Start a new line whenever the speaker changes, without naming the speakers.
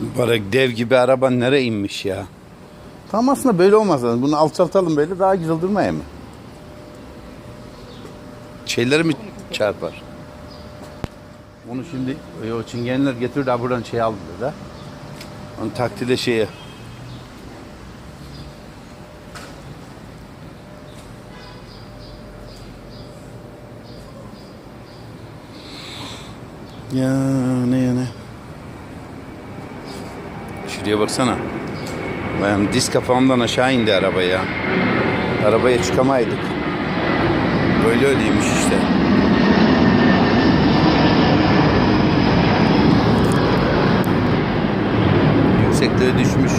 Var dev gibi araba nereye inmiş ya?
Tam aslında böyle olmaz. lazım. Bunu alçaltalım böyle daha güzel durmaya mı?
Şeyleri mi çarpar?
Onu şimdi e, o çingenler getirdi ha buradan şey aldı da.
Onu takdire şeye.
Ya ne ya ne.
Şuraya baksana. Bayan diz kapağımdan aşağı indi araba ya. Arabaya çıkamaydık. Böyle öyleymiş işte. Yüksekliğe düşmüş.